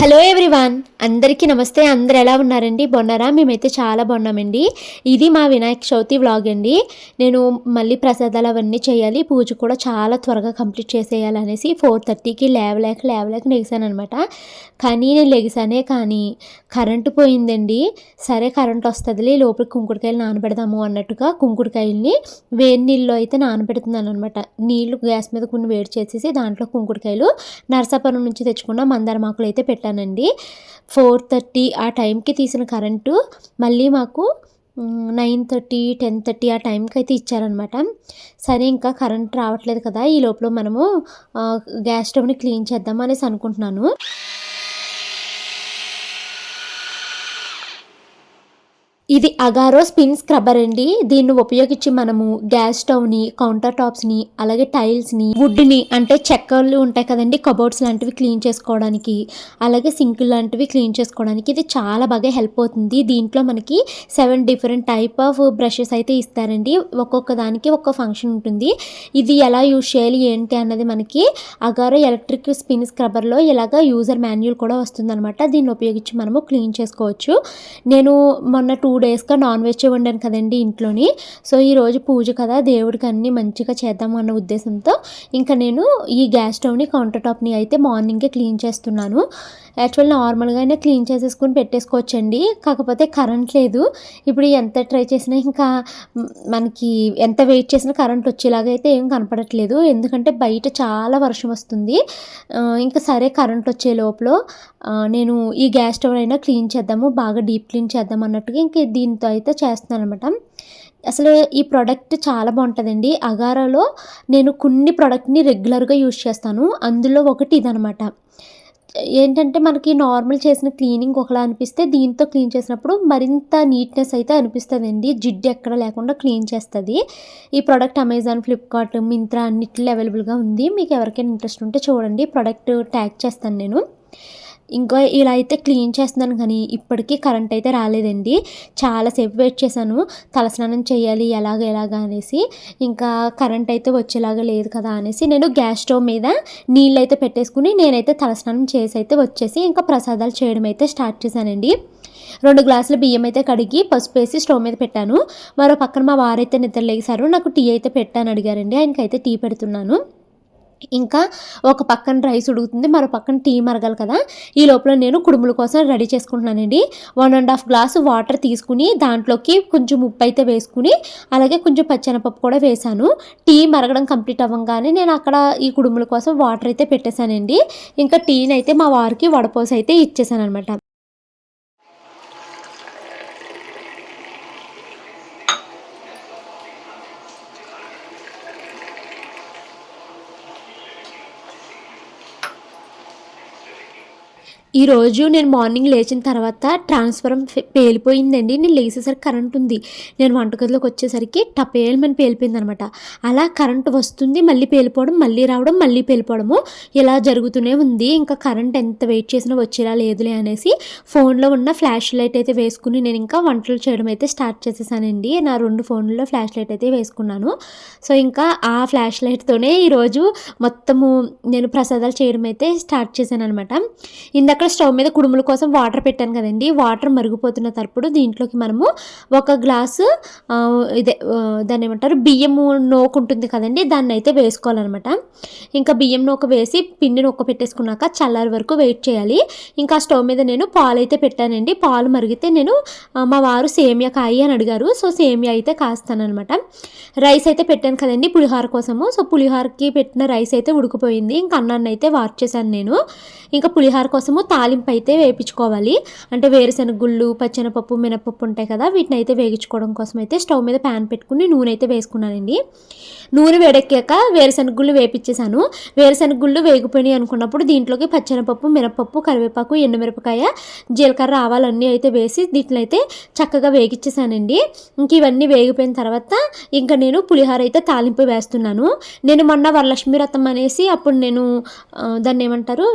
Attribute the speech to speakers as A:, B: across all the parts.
A: Hello everyone. అందరికీ నమస్తే. అందరు ఎలా ఉన్నారండి? బాగున్నారా? మేమైతే చాలా బాగున్నామండి. ఇది మా వినాయక చవితి వ్లాగ్ అండి. నేను మళ్ళీ ప్రసాదాలు అవన్నీ చేయాలి. పూజ కూడా చాలా త్వరగా కంప్లీట్ చేసేయాలి అనేసి ఫోర్ థర్టీకి లేవలేక లేవలేక లెగిసాను అనమాట కానీ నేను లెగిసానే కానీ కరెంటు పోయిందండి. సరే కరెంట్ వస్తుందిలే లోపల కుంకుడుకాయలు నానబెడదాము అన్నట్టుగా కుంకుడుకాయల్ని వేడి నీళ్ళు అయితే నానబెడుతున్నాను అనమాట నీళ్ళు గ్యాస్ మీద కొన్ని వేడి చేసేసి దాంట్లో కుంకుడుకాయలు నర్సాపురం నుంచి తెచ్చుకున్న మందార మాకులు అయితే పెట్టానండి. ఫోర్ థర్టీ ఆ టైంకి తీసిన కరెంటు మళ్ళీ మాకు నైన్ థర్టీ టెన్ థర్టీ ఆ టైంకి అయితే ఇచ్చారనమాట సరే ఇంకా కరెంట్ రావట్లేదు కదా ఈ లోపల మనము గ్యాస్ స్టవ్ని క్లీన్ చేద్దాం అనేసి అనుకుంటున్నాను. ఇది అగారో స్పిన్ స్క్రబ్బర్ అండి. దీన్ని ఉపయోగించి మనము గ్యాస్ స్టవ్ని కౌంటర్ టాప్స్ని అలాగే టైల్స్ని వుడ్ని అంటే చెక్కలు ఉంటాయి కదండి కబోర్డ్స్ లాంటివి క్లీన్ చేసుకోవడానికి అలాగే సింక్ లాంటివి క్లీన్ చేసుకోవడానికి ఇది చాలా బాగా హెల్ప్ అవుతుంది. దీంట్లో మనకి seven different type of brushes అయితే ఇస్తారండి. ఒక్కొక్క దానికి ఒక్కొక్క ఫంక్షన్ ఉంటుంది. ఇది ఎలా యూజ్ చేయాలి ఏంటి అన్నది మనకి అగారో ఎలక్ట్రిక్ స్పిన్ స్క్రబ్బర్లో ఇలాగ యూజర్ మాన్యువల్ కూడా వస్తుందన్నమాట. దీన్ని ఉపయోగించి మనము క్లీన్ చేసుకోవచ్చు. నేను మొన్న టూ డేస్గా నాన్ వెజ్ వండాను కదండి ఇంట్లోని. సో ఈరోజు పూజ కదా దేవుడికి అన్నీ మంచిగా చేద్దాం అన్న ఉద్దేశంతో ఇంకా నేను ఈ గ్యాస్ స్టవ్ని కౌంటర్ టాప్ని అయితే మార్నింగే క్లీన్ చేస్తున్నాను. యాక్చువల్ నార్మల్గానే క్లీన్ చేసేసుకుని పెట్టేసుకోవచ్చండి. కాకపోతే కరెంట్ లేదు. ఇప్పుడు ఎంత ట్రై చేసినా ఇంకా మనకి ఎంత వెయిట్ చేసినా కరెంట్ వచ్చేలాగా అయితే ఏం కనపడట్లేదు. ఎందుకంటే బయట చాలా వర్షం వస్తుంది. ఇంకా సరే కరెంట్ వచ్చే లోపల నేను ఈ గ్యాస్ స్టవ్ అయినా క్లీన్ చేద్దాము బాగా డీప్ క్లీన్ చేద్దాం అన్నట్టుగా ఇంక దీంతో అయితే చేస్తున్నాను అనమాట అసలు ఈ ప్రోడక్ట్ చాలా బాగుంటుందండి. అగారాలో నేను కొన్ని ప్రోడక్ట్ని రెగ్యులర్గా యూజ్ చేస్తాను. అందులో ఒకటి ఇదనమాట ఏంటంటే మనకి నార్మల్ చేసిన క్లీనింగ్ ఒకలా అనిపిస్తే దీంతో క్లీన్ చేసినప్పుడు మరింత నీట్నెస్ అయితే అనిపిస్తుందండి. జిడ్డు ఎక్కడ లేకుండా క్లీన్ చేస్తుంది. ఈ ప్రోడక్ట్ అమెజాన్ ఫ్లిప్కార్ట్ మింత్రా అన్నిట్లో అవైలబుల్గా ఉంది. మీకు ఎవరికైనా ఇంట్రెస్ట్ ఉంటే చూడండి. ప్రోడక్ట్ ట్యాగ్ చేస్తాను నేను. ఇంకా ఇలా అయితే క్లీన్ చేస్తున్నాను కానీ ఇప్పటికీ కరెంట్ అయితే రాలేదండి. చాలాసేపు వెయిట్ చేశాను. తలస్నానం చేయాలి ఎలాగ ఎలాగ అనేసి. ఇంకా కరెంట్ అయితే వచ్చేలాగా లేదు కదా అనేసి నేను గ్యాస్ స్టవ్ మీద నీళ్ళు అయితే పెట్టేసుకుని నేనైతే తలస్నానం చేసి అయితే వచ్చేసి ఇంకా ప్రసాదాలు చేయడం అయితే స్టార్ట్ చేశానండి. రెండు గ్లాసుల బియ్యం అయితే కడిగి పసుపు వేసి స్టవ్ మీద పెట్టాను. మరో పక్కన మా వారైతే నిద్ర లేసారు నాకు టీ అయితే పెట్టాను అడిగారండి. ఆయనకైతే టీ పెడుతున్నాను. ఇంకా ఒక పక్కన రైస్ ఉడుకుతుంది మరో పక్కన టీ మరగాలి కదా. ఈ లోపల నేను కుడుముల కోసం రెడీ చేసుకుంటున్నానండి. One and half glass water తీసుకుని దాంట్లోకి కొంచెం ఉప్పు అయితే వేసుకుని అలాగే కొంచెం పచ్చెనపప్పు కూడా వేశాను టీ మరగడం కంప్లీట్ అవ్వగానే నేను అక్కడ ఈ కుడుముల కోసం వాటర్ అయితే పెట్టేశానండి. ఇంకా టీని అయితే మా వారికి వడపోసి అయితే ఇచ్చేసాను అనమాట ఈరోజు నేను మార్నింగ్ లేచిన తర్వాత ట్రాన్స్ఫరం పేలిపోయిందండి. నేను లేచేసరికి కరెంట్ ఉంది. నేను వంటగదిలోకి వచ్చేసరికి టపేల్మని పేలిపోయింది అనమాట అలా కరెంట్ వస్తుంది మళ్ళీ పేలిపోవడం మళ్ళీ రావడం మళ్ళీ పేలిపోవడము ఇలా జరుగుతూనే ఉంది. ఇంకా కరెంట్ ఎంత వెయిట్ చేసినా వచ్చేలా లేదులే అనేసి ఫోన్లో ఉన్న ఫ్లాష్ లైట్ అయితే వేసుకుని నేను ఇంకా వంటలు చేయడం అయితే స్టార్ట్ చేసేసానండి. నా రెండు ఫోన్లలో ఫ్లాష్ లైట్ అయితే వేసుకున్నాను. సో ఇంకా ఆ ఫ్లాష్ లైట్తోనే ఈరోజు మొత్తము నేను ప్రసాదాలు చేయడం అయితే స్టార్ట్ చేశాను అనమాట ఇందాక స్టవ్ మీద కుడుముల కోసం వాటర్ పెట్టాను కదండి. వాటర్ మరిగిపోతున్న తరపుడు దీంట్లోకి మనము ఒక గ్లాసు ఇదే దాన్ని ఏమంటారు? బియ్యము నోకు ఉంటుంది కదండి. దాన్ని అయితే వేసుకోవాలన్నమాట. ఇంకా బియ్యం నోక వేసి పిండి నొక్క పెట్టేసుకున్నాక చల్లారి వరకు వెయిట్ చేయాలి. ఇంకా స్టవ్ మీద నేను పాలు అయితే పెట్టానండి. పాలు మరిగితే నేను మా వారు సేమియా కాయి అని అడిగారు. సో సేమియా అయితే కాస్తానమాట రైస్ అయితే పెట్టాను కదండి పులిహోర కోసము. సో పులిహోరకి పెట్టిన రైస్ అయితే ఉడికిపోయింది. ఇంకా అన్నాన్ని అయితే వార్చేసాను నేను. ఇంకా పులిహోర కోసము తాలింపు అయితే వేపించుకోవాలి. అంటే వేరుశనగ గుళ్ళు పచ్చెనపప్పు మినపప్పు ఉంటాయి కదా వీటిని అయితే వేగించుకోవడం కోసం అయితే స్టవ్ మీద ప్యాన్ పెట్టుకుని నూనె అయితే వేసుకున్నానండి. నూనె వేడెక్కాక వేరుశనగ గుళ్ళు వేపించేశాను వేరుశనగ గుళ్ళు వేగిపోయినాయి అనుకున్నప్పుడు దీంట్లోకి పచ్చెనపప్పు మినపప్పు కరివేపాకు ఎండుమిరపకాయ జీలకర్ర ఆవాలన్నీ అయితే వేసి దీంట్లో అయితే చక్కగా వేగిచ్చేసానండి. ఇంక ఇవన్నీ వేగిపోయిన తర్వాత ఇంకా నేను పులిహోర అయితే తాలింపు వేస్తున్నాను. నేను మొన్న వరలక్ష్మి వ్రతం అనేసి అప్పుడు నేను దాన్ని ఏమంటారు?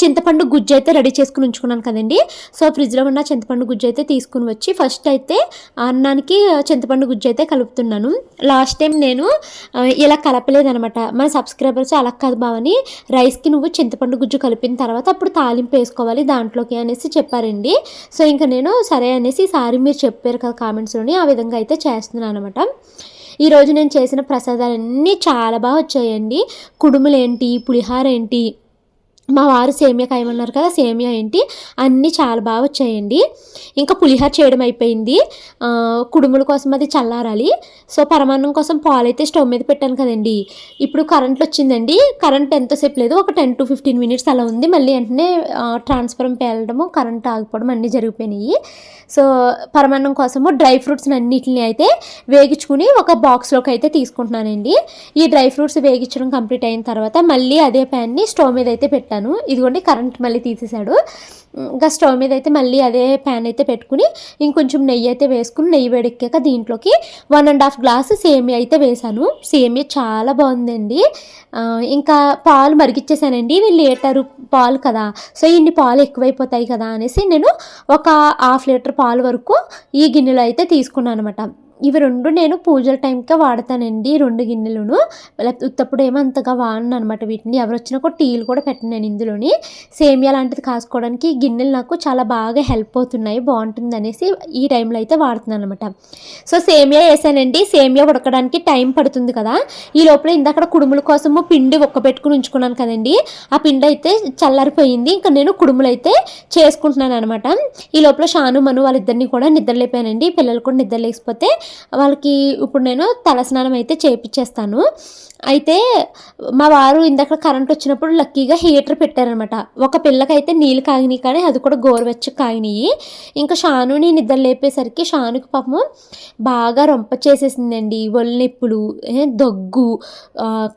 A: చింతపండు గుజ్జు అయితే రెడీ చేసుకుని ఉంచుకున్నాను కదండి. సో ఫ్రిడ్జ్లో ఉన్న చింతపండు గుజ్జు అయితే తీసుకుని వచ్చి ఫస్ట్ అయితే అన్నానికి చింతపండు గుజ్జు అయితే కలుపుతున్నాను. లాస్ట్ టైం నేను ఇలా కలపలేదనమాట మన సబ్స్క్రైబర్స్ అలా కాదు బావని రైస్కి నువ్వు చింతపండు గుజ్జు కలిపిన తర్వాత అప్పుడు తాలింపు వేసుకోవాలి దాంట్లోకి అనేసి చెప్పారండి. సో ఇంకా నేను సరే అనేసి ఈసారి మీరు చెప్పారు కదా కామెంట్స్లోని ఆ విధంగా అయితే చేస్తున్నాను అనమాట ఈరోజు నేను చేసిన ప్రసాదాలన్నీ చాలా బాగా వచ్చాయండి. కుడుములు ఏంటి పులిహార ఏంటి మా వారు సేమియా కాయమన్నారు కదా సేమియా ఏంటి? అన్నీ చాలా బాగా వచ్చాయండి. ఇంకా పులిహోర చేయడం అయిపోయింది. కుడుముల కోసం అది చల్లారాలి. సో పరమాన్నం కోసం పాలు అయితే స్టవ్ మీద పెట్టాను కదండి. ఇప్పుడు కరెంట్ వచ్చిందండి. కరెంట్ ఎంతసేపు లేదు. ఒక టెన్ టు ఫిఫ్టీన్ మినిట్స్ అలా ఉంది. మళ్ళీ వెంటనే ట్రాన్స్ఫరం పేలడము కరెంట్ ఆగిపోవడం అన్నీ జరిగిపోయినాయి. సో పరమాన్నం కోసము డ్రై ఫ్రూట్స్ అన్నిటిని అయితే వేగించుకుని ఒక బాక్స్లోకి అయితే తీసుకుంటున్నానండి. ఈ డ్రై ఫ్రూట్స్ వేగించడం కంప్లీట్ అయిన తర్వాత మళ్ళీ అదే ప్యాన్ని స్టవ్ మీద అయితే పెట్టాను ఇదిగోండి కరెంట్ మళ్ళీ తీసేశాడు. ఇంకా స్టవ్ మీద అయితే మళ్ళీ అదే ప్యాన్ అయితే పెట్టుకుని ఇంకొంచెం నెయ్యి అయితే వేసుకుని నెయ్యి వేడెక్కాక దీంట్లోకి వన్ అండ్ హాఫ్ గ్లాస్ సేమియా అయితే వేసాను సేమియా చాలా బాగుందండి. ఇంకా పాలు మరిగిచ్చేసానండి. ఇవి లీటరు పాలు కదా. సో ఇన్ని పాలు ఎక్కువైపోతాయి కదా అనేసి నేను ఒక హాఫ్ లీటర్ పాలు వరకు ఈ గిన్నెలో అయితే తీసుకున్నాను అనమాట ఇవి రెండు నేను పూజల టైంకే వాడతానండి ఈ రెండు గిన్నెలను. లేకపోతే ఉత్తప్పుడు ఏమో అంతగా వాడను అనమాట వీటిని. ఎవరు వచ్చినా కూడా టీలు కూడా పెట్టను నేను ఇందులోని. సేమియా లాంటిది కాసుకోవడానికి ఈ గిన్నెలు నాకు చాలా బాగా హెల్ప్ అవుతున్నాయి బాగుంటుంది అనేసి ఈ టైంలో అయితే వాడుతున్నాను అనమాట సో సేమియా వేసానండి. సేమియా ఉడకడానికి టైం పడుతుంది కదా. ఈ లోపల ఇందాక కుడుముల కోసము పిండి ఒక్కపెట్టుకుని ఉంచుకున్నాను కదండి. ఆ పిండి అయితే చల్లారిపోయింది. ఇంకా నేను కుడుములు అయితే చేసుకుంటున్నాను అనమాట ఈ లోపల షాను మను వాళ్ళిద్దరిని కూడా నిద్రలేపానండి. పిల్లలు కూడా నిద్రలేకపోతే వాళ్ళకి ఇప్పుడు నేను తలస్నానం అయితే చేయించేస్తాను అయితే మా వారు ఇందాక కరెంట్ వచ్చినప్పుడు లక్కీగా హీటర్ పెట్టారనమాట ఒక పిల్లకైతే నీళ్ళు కాగినాయి కానీ అది కూడా గోరువెచ్చ కాగినాయి. ఇంకా షానుని నిద్ర లేపేసరికి షానుకి పాపం బాగా రొంప చేసేసిందండి. ఒళ్ళు నొప్పులు దగ్గు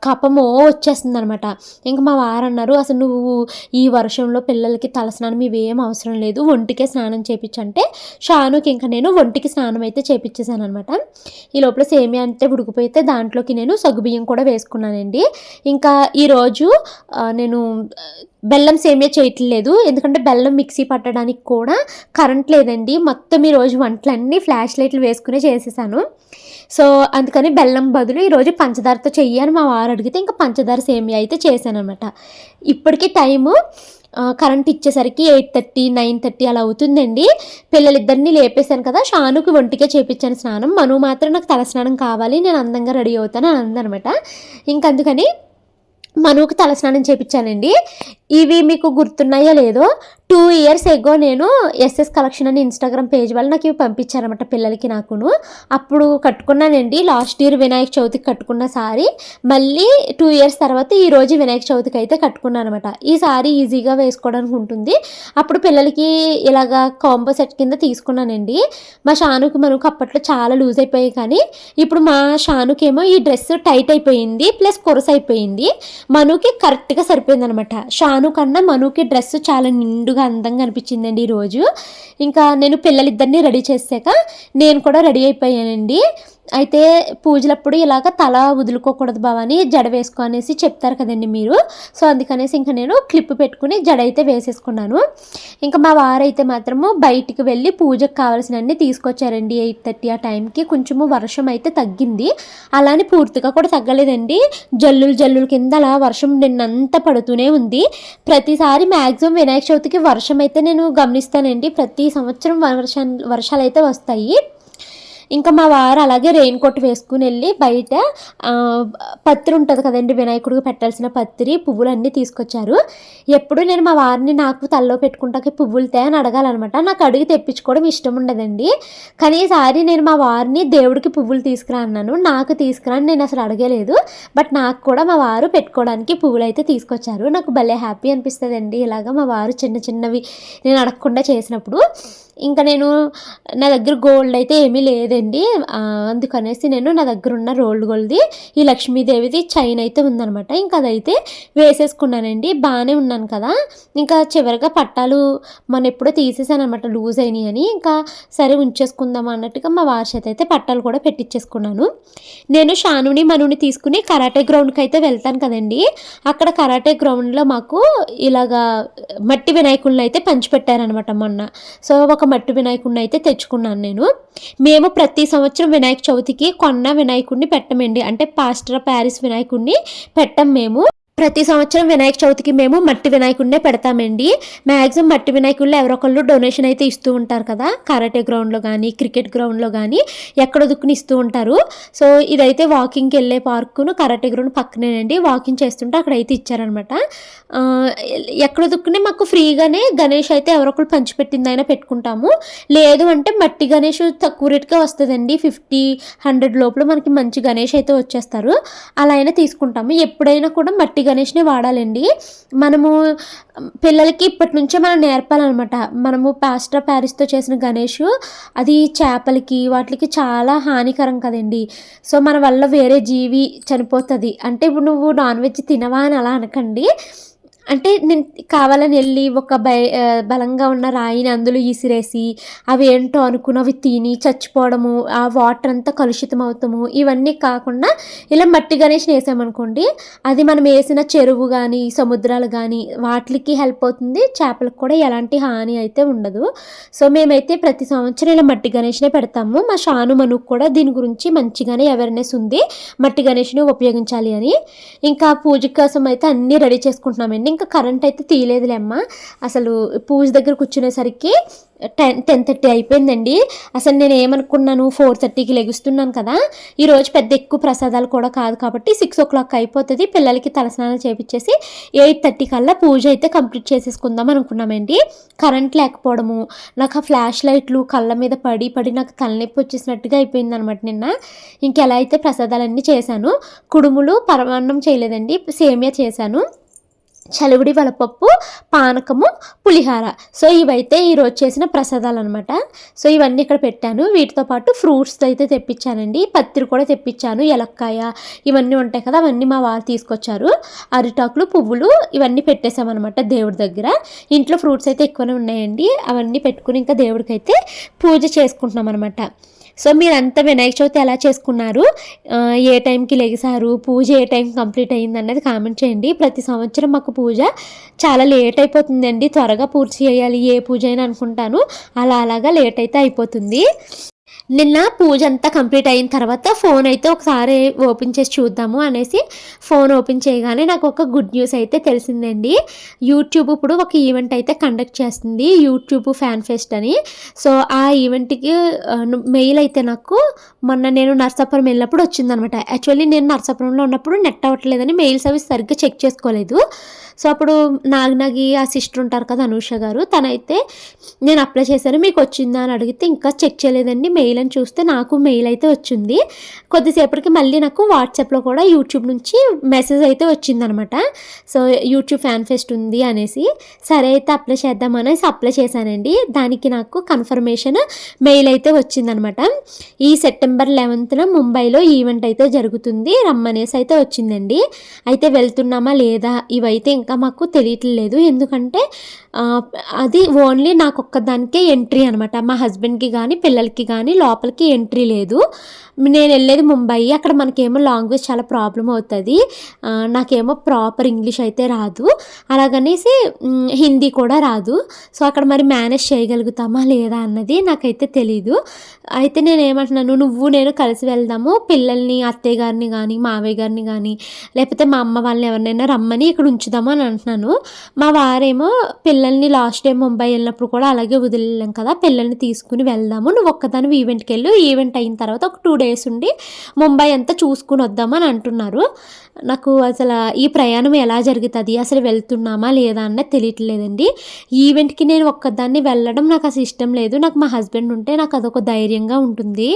A: కపమో వచ్చేస్తుంది అనమాట ఇంకా మా వారు అన్నారు అసలు నువ్వు ఈ వర్షంలో పిల్లలకి తలస్నానం ఇవేం అవసరం లేదు. ఒంటికే స్నానం చేయించంటే షానుకి ఇంకా నేను ఒంటికి స్నానం అయితే చేపించేసాను అనమాట ఈ లోపల సేమియా అంటే ఉడికిపోతే దాంట్లోకి నేను సగ్గుబియ్యం కూడా వేసుకున్నానండి. ఇంకా ఈరోజు నేను బెల్లం సేమియా చేయట్లేదు. ఎందుకంటే బెల్లం మిక్సీ పట్టడానికి కూడా కరెంట్ లేదండి. మొత్తం ఈరోజు వంటలన్నీ ఫ్లాష్ లైట్లు వేసుకునే చేసేసాను. సో అందుకని బెల్లం బదులు ఈరోజు పంచదారతో చెయ్యి అని మా వారు అడిగితే ఇంకా పంచదార సేమియా అయితే చేశాను అనమాట ఇప్పటికీ టైము కరెంట్ ఇచ్చేసరికి ఎయిట్ థర్టీ నైన్ థర్టీ అలా అవుతుందండి. పిల్లలిద్దరిని లేపేశాను కదా షానుకి ఒంటికే చేపించాను స్నానం. మను మాత్రం నాకు తల స్నానం కావాలి నేను అందంగా రెడీ అవుతాను అని అందనమాట ఇంకందుకని మనుకి తలస్నానం చేపించానండి. ఇవి మీకు గుర్తున్నాయో లేదో? టూ ఇయర్స్ ఎగో నేను ఎస్ఎస్ కలెక్షన్ అని ఇన్స్టాగ్రామ్ పేజ్ వాళ్ళు నాకు ఇవి పంపించారన్నమాట పిల్లలకి నాకును. అప్పుడు కట్టుకున్నానండి. లాస్ట్ ఇయర్ వినాయక చవితికి కట్టుకున్న సారీ. మళ్ళీ టూ ఇయర్స్ తర్వాత ఈ రోజు వినాయక చవితికి అయితే కట్టుకున్నాను అనమాట ఈ సారీ ఈజీగా వేసుకోవడానికి ఉంటుంది. అప్పుడు పిల్లలకి ఇలాగా కాంబో సెట్ కింద తీసుకున్నానండి. మా షానుకి మనకు అప్పట్లో చాలా లూజ్ అయిపోయాయి కానీ ఇప్పుడు మా షానుకేమో ఈ డ్రెస్ టైట్ అయిపోయింది ప్లస్ కొరస అయిపోయింది మనుకి కరెక్ట్గా సరిపోయింది అనమాట షాను కన్నా మనుకి డ్రెస్ చాలా నిండుగా అందంగా అనిపించిందండి ఈరోజు ఇంకా నేను పిల్లలిద్దరిని రెడీ చేసాక నేను కూడా రెడీ అయిపోయానండి. అయితే పూజలప్పుడు ఇలాగ తల వదులుకోకూడదు భవాని జడ వేసుకో అనేసి చెప్తారు కదండి మీరు. సో అందుకనేసి ఇంకా నేను క్లిప్ పెట్టుకుని జడ అయితే వేసేసుకున్నాను. ఇంకా మా వారైతే మాత్రము బయటికి వెళ్ళి పూజకు కావాల్సినన్ని తీసుకొచ్చారండి ఎయిట్ థర్టీ ఆ టైంకి. కొంచెము వర్షం అయితే తగ్గింది. అలానే పూర్తిగా కూడా తగ్గలేదండి. జల్లులు జల్లుల కింద అలా వర్షం నిన్నంతా పడుతూనే ఉంది. ప్రతిసారి మ్యాక్సిమం వినాయక చవితికి వర్షం అయితే నేను గమనిస్తానండి. ప్రతి సంవత్సరం వర్షం వర్షాలు అయితే వస్తాయి. ఇంకా మా వారు అలాగే రెయిన్ కోట్ వేసుకుని వెళ్ళి బయట పత్రి ఉంటుంది కదండి వినాయకుడికి పెట్టాల్సిన పత్రి పువ్వులు అన్నీ తీసుకొచ్చారు. ఎప్పుడు నేను మా వారిని నాకు తల్లో పెట్టుకుంటాకి పువ్వులు తే అని అడగాలన్నమాట. నాకు అడిగి తెప్పించుకోవడం ఇష్టం ఉండదండి. కానీ ఈసారి నేను మా వారిని దేవుడికి పువ్వులు తీసుకురా అన్నాను. నాకు తీసుకురా అని నేను అసలు అడగలేదు. బట్ నాకు కూడా మా వారు పెట్టుకోవడానికి పువ్వులు అయితే తీసుకొచ్చారు. నాకు భలే హ్యాపీ అనిపిస్తుంది అండి ఇలాగ మా వారు చిన్న చిన్నవి నేను అడగకుండా చేసినప్పుడు. ఇంకా నేను నా దగ్గర గోల్డ్ అయితే ఏమీ లేదండి. అందుకనేసి నేను నా దగ్గర ఉన్న రోల్డ్ గోల్డ్ది ఈ లక్ష్మీదేవిది చైన్ అయితే ఉందనమాట ఇంకా అదైతే వేసేసుకున్నానండి. బాగానే ఉన్నాను కదా. ఇంకా చివరిగా పట్టాలు మనం ఎప్పుడో తీసేసాను అనమాట లూజ్ అయినాయి అని. ఇంకా సరే ఉంచేసుకుందాం అన్నట్టుగా మా వారి చేత అయితే పట్టాలు కూడా పెట్టించేసుకున్నాను నేను షానుని మనుని తీసుకుని కరాటే గ్రౌండ్కి అయితే వెళ్తాను కదండి. అక్కడ కరాటే గ్రౌండ్లో మాకు ఇలాగా మట్టి వినాయకులను అయితే పంచిపెట్టారనమాట మొన్న. సో ఒక మట్టి వినాయకుడిని అయితే తెచ్చుకున్నాను నేను. మేము ప్రతి సంవత్సరం వినాయక చవితికి కొన్న వినాయకుడిని పెట్టమండి. అంటే పాస్టర్ ప్యారిస్ వినాయకుడిని పెట్టం మేము. ప్రతి సంవత్సరం వినాయక చవితికి మేము మట్టి వినాయకుడినే పెడతామండి. మ్యాక్సిమం మట్టి వినాయకుడిలో ఎవరొకళ్ళు డొనేషన్ అయితే ఇస్తూ ఉంటారు కదా. కరాటే గ్రౌండ్లో కానీ క్రికెట్ గ్రౌండ్లో కానీ ఎక్కడ దుక్కుని ఇస్తూ ఉంటారు. సో ఇదైతే వాకింగ్కి వెళ్ళే పార్కును కరాటే గ్రౌండ్ పక్కనేనండి. వాకింగ్ చేస్తుంటే అక్కడ అయితే ఇచ్చారనమాట ఎక్కడ దుక్కునే మాకు ఫ్రీగానే గణేష్ అయితే ఎవరొకరు పంచిపెట్టిందైనా పెట్టుకుంటాము. లేదు అంటే మట్టి గణేష్ తక్కువ రేట్గా వస్తుందండి. ఫిఫ్టీ హండ్రెడ్ లోపల మనకి మంచి గణేష్ అయితే వచ్చేస్తారు. అలా అయినా తీసుకుంటాము. ఎప్పుడైనా కూడా మట్టి గణేష్నే వాడాలండి. మనము పిల్లలకి ఇప్పటి నుంచే మనం నేర్పాలన్నమాట. మనము పాస్ట్రా ప్యారిస్తో చేసిన గణేష్ అది చేపలకి వాటికి చాలా హానికరం కదండి. సో మన వల్ల వేరే జీవి చనిపోతుంది. అంటే ఇప్పుడు నువ్వు నాన్ వెజ్ తినవా అని అలా అనకండి. అంటే నేను కావాలని వెళ్ళి ఒక బై బలంగా ఉన్న రాయిని అందులో ఈసిరేసి అవి ఏంటో అనుకున్నవి తిని చచ్చిపోవడము ఆ వాటర్ అంతా కలుషితం అవుతాము ఇవన్నీ కాకుండా ఇలా మట్టి గణేష్ని వేసామనుకోండి అది మనం వేసిన చెరువు కానీ సముద్రాలు కానీ వాటికి హెల్ప్ అవుతుంది చేపలకు కూడా ఎలాంటి హాని అయితే ఉండదు. సో మేమైతే ప్రతి సంవత్సరం ఇలా మట్టి గణేష్నే పెడతాము. మా షాను మనుకు కూడా దీని గురించి మంచిగానే అవేర్నెస్ ఉంది మట్టి గణేష్ని ఉపయోగించాలి అని. ఇంకా పూజ కోసం అయితే అన్నీ రెడీ చేసుకుంటున్నామండి. ఇంకా కరెంట్ అయితే తీయలేదులే అమ్మ. అసలు పూజ దగ్గర కూర్చునేసరికి టెన్ టెన్ థర్టీ అయిపోయిందండి. అసలు నేను ఏమనుకున్నాను ఫోర్ థర్టీకి లెగుస్తున్నాను కదా. ఈరోజు పెద్ద ఎక్కువ ప్రసాదాలు కూడా కాదు కాబట్టి సిక్స్ ఓ క్లాక్ అయిపోతుంది. పిల్లలకి తలస్నానాలు చేపించేసి ఎయిట్ థర్టీ కల్లా పూజ అయితే కంప్లీట్ చేసేసుకుందాం అనుకున్నామండి. కరెంట్ లేకపోవడము నాకు ఆ ఫ్లాష్ లైట్లు కళ్ళ మీద పడి పడి నాకు తలనొప్పి వచ్చేసినట్టుగా అయిపోయింది అనమాట నిన్న. ఇంకెలా అయితే ప్రసాదాలన్నీ చేశాను కుడుములు పరమాన్నం చేయలేదండి సేమియా చేశాను. చలివిడి వలపప్పు పానకము పులిహార. సో ఇవైతే ఈరోజు చేసిన ప్రసాదాలు అనమాట సో ఇవన్నీ ఇక్కడ పెట్టాను. వీటితో పాటు ఫ్రూట్స్ అయితే తెప్పించానండి. పత్తిరి కూడా తెప్పించాను. ఎలక్కాయ ఇవన్నీ ఉంటాయి కదా అవన్నీ మా వారు తీసుకొచ్చారు. అరిటాకులు పువ్వులు ఇవన్నీ పెట్టేశామన్నమాట దేవుడి దగ్గర. ఇంట్లో ఫ్రూట్స్ అయితే ఎక్కువనే ఉన్నాయండి. అవన్నీ పెట్టుకుని ఇంకా దేవుడికి అయితే పూజ చేసుకుంటున్నాం అనమాట సో మీరంతా వినాయక చవితి ఎలా చేసుకున్నారు? ఏ టైంకి లెగిసారు? పూజ ఏ టైం కంప్లీట్ అయింది అన్నది కామెంట్ చేయండి. ప్రతి సంవత్సరం మాకు పూజ చాలా లేట్ అయిపోతుందండి. త్వరగా పూర్తి చేయాలి. ఏ పూజ అయినా అనుకుంటాను. అలా అలాగా లేట్ అయితే అయిపోతుంది. నిన్న పూజ అంతా కంప్లీట్ అయిన తర్వాత ఫోన్ అయితే ఒకసారి ఓపెన్ చేసి చూద్దాము అనేసి ఫోన్ ఓపెన్ చేయగానే నాకు ఒక గుడ్ న్యూస్ అయితే తెలిసిందండి. యూట్యూబ్ ఇప్పుడు ఒక ఈవెంట్ అయితే కండక్ట్ చేస్తుంది యూట్యూబ్ ఫ్యాన్ ఫెస్ట్ అని. సో ఆ ఈవెంట్కి మెయిల్ అయితే నాకు మొన్న నేను నర్సాపురం వెళ్ళినప్పుడు వచ్చిందనమాట యాక్చువల్లీ నేను నర్సాపురంలో ఉన్నప్పుడు నెట్ అవ్వట్లేదని మెయిల్స్ అవి సరిగ్గా చెక్ చేసుకోలేదు. సో అప్పుడు నాగ్నగి ఆ సిస్టర్ ఉంటారు కదా అనూష గారు తనైతే నేను అప్లై చేశాను మీకు వచ్చిందా? అని అడిగితే ఇంకా చెక్ చేయలేదండి మెయిల్ అని చూస్తే నాకు మెయిల్ అయితే వచ్చింది. కొద్దిసేపటికి మళ్ళీ నాకు వాట్సాప్లో కూడా యూట్యూబ్ నుంచి మెసేజ్ అయితే వచ్చిందనమాట. సో యూట్యూబ్ ఫ్యాన్ ఫెస్ట్ ఉంది అనేసి సరే అయితే అప్లై చేద్దాం అనేసి అప్లై చేశానండి. దానికి నాకు కన్ఫర్మేషన్ మెయిల్ అయితే వచ్చిందనమాట. ఈ సెప్టెంబర్ లెవెన్త్న ముంబైలో ఈవెంట్ అయితే జరుగుతుంది రమ్మనేసి అయితే వచ్చిందండి. అయితే వెళ్తున్నామా లేదా? ఇవైతే ఇంకా మాకు తెలియట్లేదు. ఎందుకంటే అది ఓన్లీ నాకు ఒక్కదానికే ఎంట్రీ అనమాట మా హస్బెండ్కి కానీ పిల్లలకి కానీ లోపలికి ఎంట్రీ లేదు. నేను వెళ్ళేది ముంబై. అక్కడ మనకేమో లాంగ్వేజ్ చాలా ప్రాబ్లం అవుతుంది. నాకేమో ప్రాపర్ ఇంగ్లీష్ అయితే రాదు. అలాగనేసి హిందీ కూడా రాదు. సో అక్కడ మరి మేనేజ్ చేయగలుగుతామా లేదా అన్నది నాకైతే తెలీదు. అయితే నేను ఏమంటున్నాను నువ్వు నేను కలిసి వెళ్దాము. పిల్లల్ని అత్తయ్య గారిని కానీ మావయ్య గారిని కానీ లేకపోతే మా అమ్మ వాళ్ళని ఎవరినైనా రమ్మని ఇక్కడ ఉంచుదాము అని అంటున్నాను. మా వారేమో పిల్ల పిల్లల్ని లాస్ట్ టైం ముంబై వెళ్ళినప్పుడు కూడా అలాగే వదిలేం కదా పిల్లల్ని తీసుకుని వెళ్దాము. నువ్వు ఒక్కదాని ఈవెంట్కి వెళ్ళు. ఈవెంట్ అయిన తర్వాత ఒక టూ డేస్ ఉండి ముంబై అంతా చూసుకుని వద్దామని అంటున్నారు. నాకు అసలు ఈ ప్రయాణం ఎలా జరుగుతుంది? అసలు వెళ్తున్నామా లేదా అన్నది తెలియట్లేదండి. ఈవెంట్కి నేను ఒక్కదాన్ని వెళ్ళడం నాకు అసలు ఇష్టం లేదు. నాకు మా హస్బెండ్ ఉంటే నాకు అదొక ధైర్యంగా ఉంటుంది.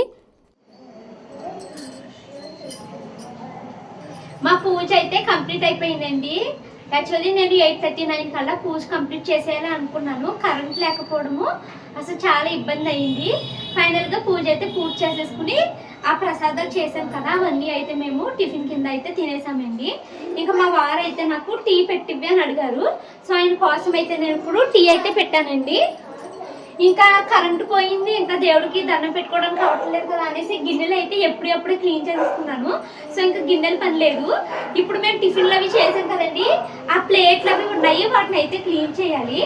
A: మా పూజ అయితే కంప్లీట్ అయిపోయిందండి. యాక్చువల్లీ నేను ఎయిట్ థర్టీ నైన్ కల్లా పూజ కంప్లీట్ చేసేయాలి అనుకున్నాను. కరెంట్ లేకపోవడము అసలు చాలా ఇబ్బంది అయింది ఫైనల్గా పూజ అయితే పూజ చేసేసుకుని ఆ ప్రసాదాలు చేసాం కదా అవన్నీ అయితే మేము టిఫిన్ కింద అయితే తినేసామండి. ఇంకా మా వారు అయితే నాకు టీ పెట్టివ్వి అని అడిగారు. సో ఆయన కోసం అయితే నేను ఇప్పుడు టీ అయితే పెట్టానండి. ఇంకా కరెంట్ పోయింది ఇంకా దేవుడికి దండం పెట్టుకోవడానికి కావట్లేదు కదా అనేసి గిన్నెలు అయితే ఎప్పుడెప్పుడు క్లీన్ చేసేసుకున్నాను. సో ఇంకా గిన్నెలు పని లేదు. ఇప్పుడు మేము టిఫిన్లు అవి చేసాం కదండి. ఆ ప్లేట్లు అవి ఉన్నాయి వాటిని అయితే క్లీన్ చేయాలి.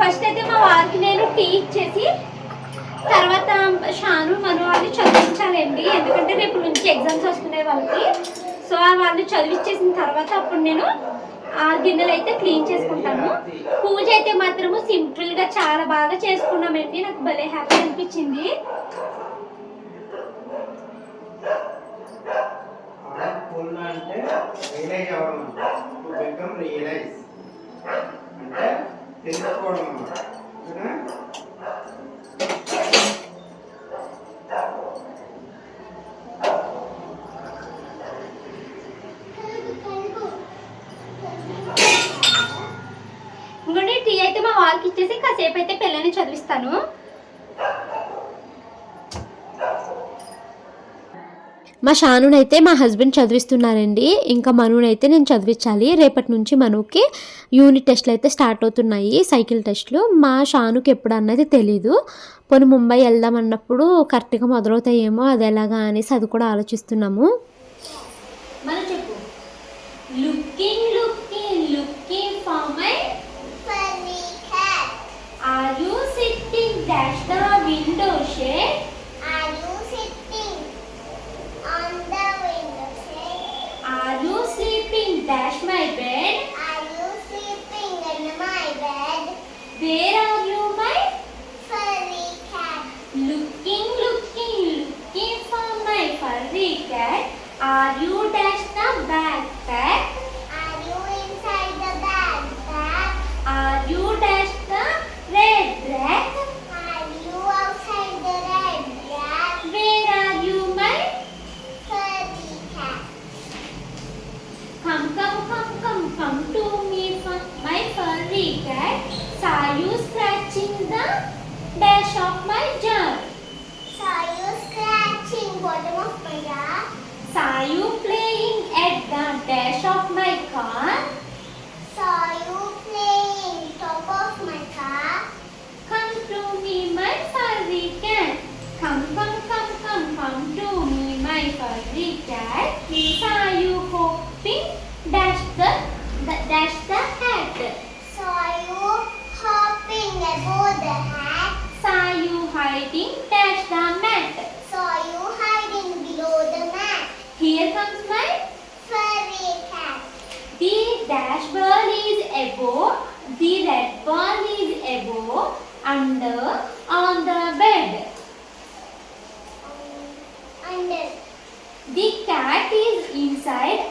A: ఫస్ట్ అయితే మా వారికి నేను టీ ఇచ్చేసి తర్వాత షాను మను వాళ్ళు చదివించాలండి. ఎందుకంటే రేపు నుంచి ఎగ్జామ్స్ వస్తున్నాయి వాళ్ళకి. సో వాళ్ళు చదివించేసిన తర్వాత అప్పుడు నేను ఆ గిన్నెలు అయితే క్లీన్ చేసుకుంటాను పూజ అయితే మాత్రము సింపుల్గా చాలా బాగా చేసుకున్నామండి. నాకు భలే హ్యాపీ అనిపించింది.
B: అంటే రియలైజ్ అవ్వడం టు బికమ్ రియలైజ్. అంటే తెలుసుకోవడం అన్నమాట ఓకేనా
A: ఇంకోటి టీ అయితే ఇచ్చేసి కాసేపు అయితే పిల్లని చదివిస్తాను. మా షానునైతే మా హస్బెండ్ చదివిస్తున్నారండి. ఇంకా మనునైతే నేను చదివించాలి. రేపటి నుంచి మనుకి యూనిట్ టెస్ట్లు అయితే స్టార్ట్ అవుతున్నాయి. సైకిల్ టెస్ట్లు. మా షానుకి ఎప్పుడు అన్నది తెలీదు. పోనీ ముంబై వెళ్దాం అన్నప్పుడు కరెక్ట్గా మొదలవుతాయేమో అది ఎలాగా అనేసి అది కూడా ఆలోచిస్తున్నాము. మనం చెప్పు. Looking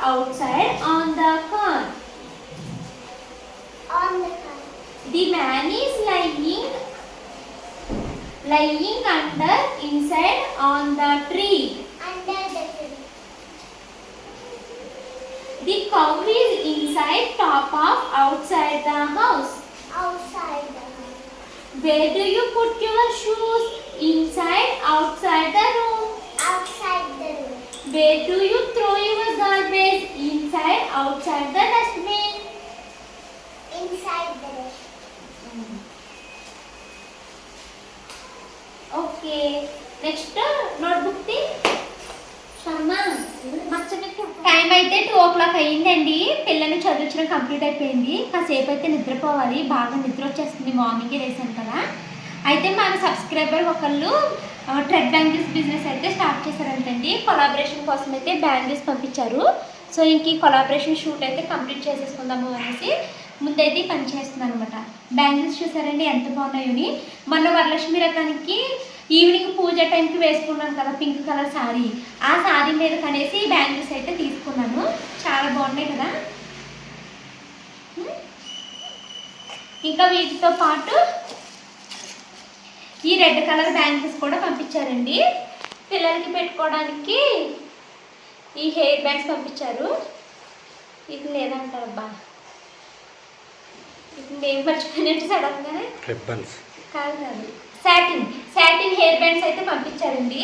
C: outside,
A: on the car.
C: On the car.
A: The man is lying, lying under, inside, on the tree.
C: Under the tree.
A: The cow is inside, top of, outside the house.
C: Outside the house.
A: Where do you put your shoes? Inside, outside the room.
C: Outside the room.
A: Where do you throw your garbage? Inside, outside the dustbin.
C: Inside the room.
A: Okay next notebook the time అయితే two o'clock అయ్యిందండి. పిల్లని చదివించడం complete అయిపోయింది. కాసేపు అయితే నిద్రపోవాలి. బాగా నిద్ర వచ్చేస్తుంది. మార్నింగే వేసాను కదా. అయితే మన సబ్స్క్రైబర్ ఒకళ్ళు ట్రెడ్ బ్యాంగిల్స్ బిజినెస్ అయితే స్టార్ట్ చేశారంటండి. కొలాబరేషన్ కోసం అయితే బ్యాంగిల్స్ పంపించారు. సో ఇంక ఈ కొలాబరేషన్ షూట్ అయితే కంప్లీట్ చేసేసుకుందాము అనేసి ముందైతే ఈ పని చేస్తున్నాను అనమాట బ్యాంగిల్స్ చూసారండి ఎంత బాగున్నాయని. మొన్న వరలక్ష్మి రథానికి ఈవినింగ్ పూజ టైంకి వేసుకున్నాను కదా పింక్ కలర్ శారీ ఆ శారీ మీద కనేసి బ్యాంగిల్స్ అయితే తీసుకున్నాను. చాలా బాగున్నాయి కదా. ఇంకా వీటితో పాటు ఈ రెడ్ కలర్ బ్యాంగిల్స్ కూడా పంపించారండి. పిల్లలకి పెట్టుకోవడానికి ఈ హెయిర్ బ్యాండ్స్ పంపించారు. ఇది లేదంటారబ్బా. నేను మర్చిపోయినట్టు సడన్గానే
B: రిబ్బన్స్.
A: కాదు కాదు సాటిన్. సాటిన్ హెయిర్ బ్యాండ్స్ అయితే పంపించారండి.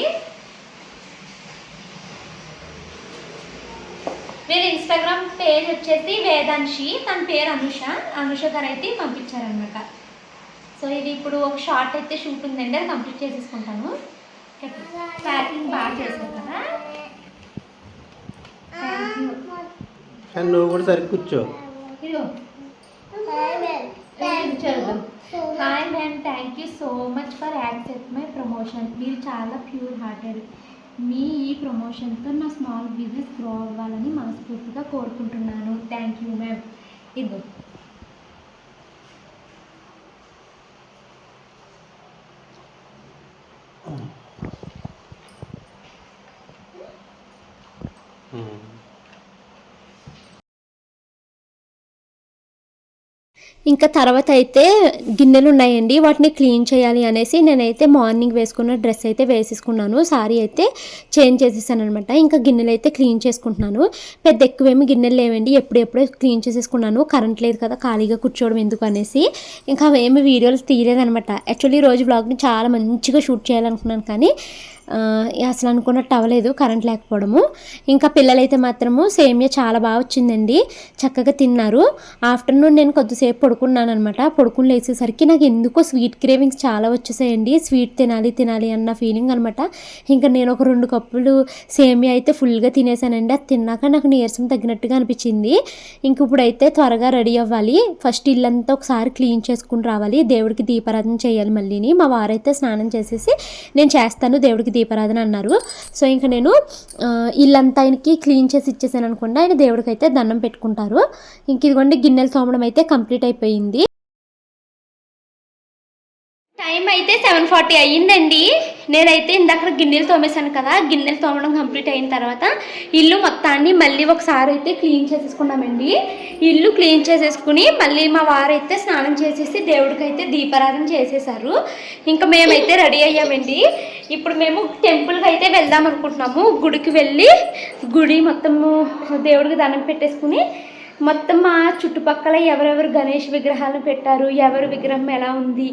A: మీరు ఇన్స్టాగ్రామ్ పేజ్ వచ్చేసి వేదాంశి. తన పేరు అనుష. అనుష గారు అయితే పంపించారనమాట సో ఇది ఇప్పుడు ఒక షార్ట్ అయితే షూట్ ఉందండి అది కంప్లీట్ చేసేసుకుంటాను. ప్యాకింగ్ బాగా కదా.
B: కానీ నువ్వు కూడా సరిగ్గా కూర్చో.
A: Hi ma'am thank you so much for accept my promotion మీరు చాలా ప్యూర్ హార్టెడ్ మీ ఈ ప్రమోషన్తో నా స్మాల్ బిజినెస్ గ్రో అవ్వాలని మనస్ఫూర్తిగా కోరుకుంటున్నాను. థ్యాంక్ యూ మ్యామ్ ఇదిగో. ఇంకా తర్వాత అయితే గిన్నెలు ఉన్నాయండి. వాటిని క్లీన్ చేయాలి అనేసి నేనైతే మార్నింగ్ వేసుకున్న డ్రెస్ అయితే వేసేసుకున్నాను. సారీ అయితే చేంజ్ చేసేసాను అనమాట ఇంకా గిన్నెలు అయితే క్లీన్ చేసుకుంటున్నాను. పెద్ద ఎక్కువేమి గిన్నెలు లేవండి. ఎప్పుడెప్పుడే క్లీన్ చేసేసుకున్నాను. కరెంట్ లేదు కదా ఖాళీగా కూర్చోవడం ఎందుకు అనేసి. ఇంకా అవేమి వీడియోలు తీయలేదనమాట యాక్చువల్లీ రోజు బ్లాగ్ని చాలా మంచిగా షూట్ చేయాలనుకున్నాను కానీ అసలు అనుకున్నట్టు అవ్వలేదు కరెంట్ లేకపోవడము. ఇంకా పిల్లలైతే మాత్రము సేమియా చాలా బాగా వచ్చిందండి. చక్కగా తిన్నారు. ఆఫ్టర్నూన్ నేను కొద్దిసేపు పడుకున్నాను అనమాట పడుకుని లేచేసరికి నాకు ఎందుకో స్వీట్ క్రేవింగ్స్ చాలా వచ్చేసాయండి. స్వీట్ తినాలి తినాలి అన్న ఫీలింగ్ అనమాట ఇంకా నేను ఒక రెండు కప్పులు సేమియా అయితే ఫుల్గా తినేసానండి. అది తిన్నాక నాకు నీరసం తగ్గినట్టుగా అనిపించింది. ఇంక ఇప్పుడైతే త్వరగా రెడీ అవ్వాలి. ఫస్ట్ ఇల్లంతా ఒకసారి క్లీన్ చేసుకుని రావాలి. దేవుడికి దీపారాధన చేయాలి మళ్ళీని. మా వారైతే స్నానం చేసేసి నేను చేస్తాను దేవుడికి దీపారాధన అన్నారు. సో ఇంకా నేను ఆ, ఇల్లంతా ఆయనకి క్లీన్ చేసి ఇచ్చేసాను అనుకోండి ఆయన దేవుడికి అయితే దండం పెట్టుకుంటారు. ఇంక ఇదిగోండి గిన్నెలు తోమడం అయితే కంప్లీట్ అయిపోయింది. టైం అయితే సెవెన్ ఫార్టీ అయ్యిందండి. నేనైతే ఇందాక గిన్నెలు తోమేశాను కదా గిన్నెలు తోమడం కంప్లీట్ అయిన తర్వాత ఇల్లు మొత్తాన్ని మళ్ళీ ఒకసారి అయితే క్లీన్ చేసేసుకున్నామండి. ఇల్లు క్లీన్ చేసేసుకుని మళ్ళీ మా వారైతే స్నానం చేసేసి దేవుడికైతే దీపారాధన చేసేసారు ఇంకా మేమైతే రెడీ అయ్యామండి. ఇప్పుడు మేము టెంపుల్కి అయితే వెళ్దాం అనుకుంటున్నాము. గుడికి వెళ్ళి గుడి మొత్తము దేవుడికి దండం పెట్టేసుకుని మొత్తం మా చుట్టుపక్కల ఎవరెవరు గణేష్ విగ్రహాలను పెట్టారు ఎవరి విగ్రహం ఎలా ఉంది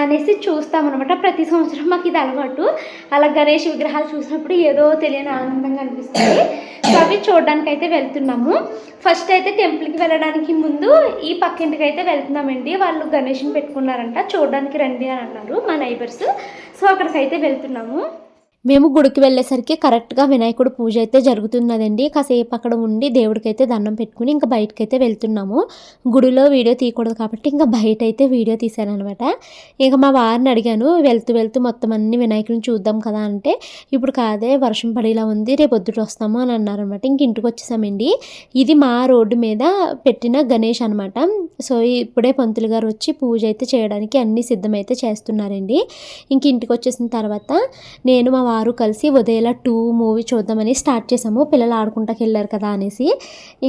A: అనేసి చూస్తామన్నమాట. ప్రతి సంవత్సరం మాకు ఇది అలవాటు. అలా గణేష్ విగ్రహాలు చూసినప్పుడు ఏదో తెలియని ఆనందంగా అనిపిస్తుంది. సో అవి చూడడానికి అయితే వెళ్తున్నాము. ఫస్ట్ అయితే టెంపుల్కి వెళ్ళడానికి ముందు ఈ పక్కింటికి అయితే వెళ్తున్నామండి. వాళ్ళు గణేష్ని పెట్టుకున్నారంట. చూడడానికి రండి అని అన్నారు మా నైబర్స్. సో అక్కడికి అయితే వెళ్తున్నాము. మేము గుడికి వెళ్ళేసరికి కరెక్ట్గా వినాయకుడు పూజ అయితే జరుగుతున్నదండి. కాసేపు అక్కడ ఉండి దేవుడికైతే దండం పెట్టుకుని ఇంకా బయటకైతే అయితే వెళ్తున్నాము. గుడిలో వీడియో తీయకూడదు కాబట్టి ఇంకా బయట అయితే వీడియో తీశాను అనమాట ఇంకా మా వారిని అడిగాను వెళ్తూ వెళ్తూ మొత్తం అన్ని వినాయకుడిని చూద్దాం కదా అంటే ఇప్పుడు కాదే వర్షం పడేలా ఉంది రేపు పొద్దుట వస్తాము అని అన్నారనమాట ఇంక ఇంటికి వచ్చేసామండి. ఇది మా రోడ్డు మీద పెట్టిన గణేష్ అనమాట సో ఇప్పుడే పంతులు గారు వచ్చి పూజ అయితే చేయడానికి అన్ని సిద్ధమైతే చేస్తున్నారండి. ఇంక ఇంటికి వచ్చేసిన తర్వాత నేను మా వారు కలిసి ఉదయలా టూ మూవీ చూద్దామని స్టార్ట్ చేసాము పిల్లలు ఆడుకుంటాకి వెళ్ళారు కదా అనేసి.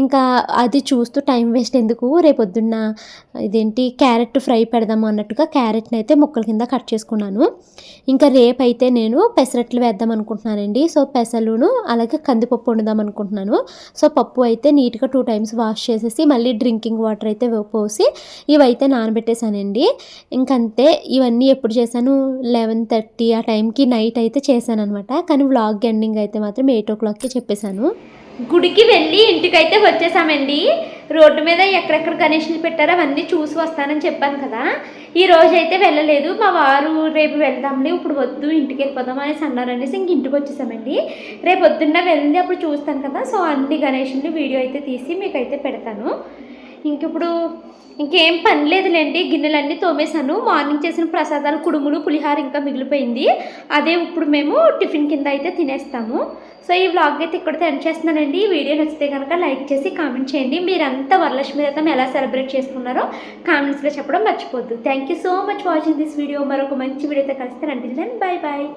A: ఇంకా అది చూస్తూ టైం వేస్ట్ ఎందుకు? రేపొద్దున్న ఇదేంటి? క్యారెట్ ఫ్రై పెడదాము అన్నట్టుగా క్యారెట్ని అయితే ముక్కల కింద కట్ చేసుకున్నాను. ఇంకా రేపైతే నేను పెసరట్లు వేద్దాం అనుకుంటున్నానండి. సో పెసలును అలాగే కందిపప్పు వండుదాం అనుకుంటున్నాను. సో పప్పు అయితే నీట్గా టూ టైమ్స్ వాష్ చేసేసి మళ్ళీ డ్రింకింగ్ వాటర్ అయితే పోసి ఇవైతే నానబెట్టేశానండి. ఇంకంతే. ఇవన్నీ ఎప్పుడు చేశాను? లెవెన్ థర్టీ ఆ టైంకి నైట్ అయితే చేశాను. అనమాట కానీ వ్లాగ్ ఎండింగ్ అయితే మాత్రం ఎయిట్ ఓ క్లాక్కి చెప్పేశాను. గుడికి వెళ్ళి ఇంటికైతే వచ్చేసామండి. రోడ్డు మీద ఎక్కడెక్కడ గణేషులు పెట్టారో అవన్నీ చూసి వస్తానని చెప్పాను కదా. ఈ రోజు అయితే వెళ్ళలేదు. మా వారు రేపు వెళ్దాంలే ఇప్పుడు వద్దు ఇంటికి వెళ్ళిపోదాం అనేసి అన్నారు అనేసి ఇంక ఇంటికి వచ్చేసామండి. రేపు పొద్దున్న వెళ్ళి అప్పుడు చూస్తాను కదా. సో అన్ని గణేషుల్ని వీడియో అయితే తీసి మీకైతే పెడతాను. ఇంకిప్పుడు ఇంకేం పని లేదులేండి. గిన్నెలన్నీ తోమేశాను. మార్నింగ్ చేసిన ప్రసాదాలు కుడుములు పులిహార ఇంకా మిగిలిపోయింది. అదే ఇప్పుడు మేము టిఫిన్ కింద అయితే తినేస్తాము. సో ఈ వ్లాగ్ అయితే ఇక్కడ ఎండ్ చేస్తున్నానండి. ఈ వీడియో నచ్చితే కనుక లైక్ చేసి కామెంట్ చేయండి. మీరంతా వరలక్ష్మి వ్రతం ఎలా సెలబ్రేట్ చేసుకున్నారో కామెంట్స్లో చెప్పడం మర్చిపోద్దు. Thank you so much watching this video మరొక మంచి వీడియోతో కలిస్తే. రండి బాయ్ బాయ్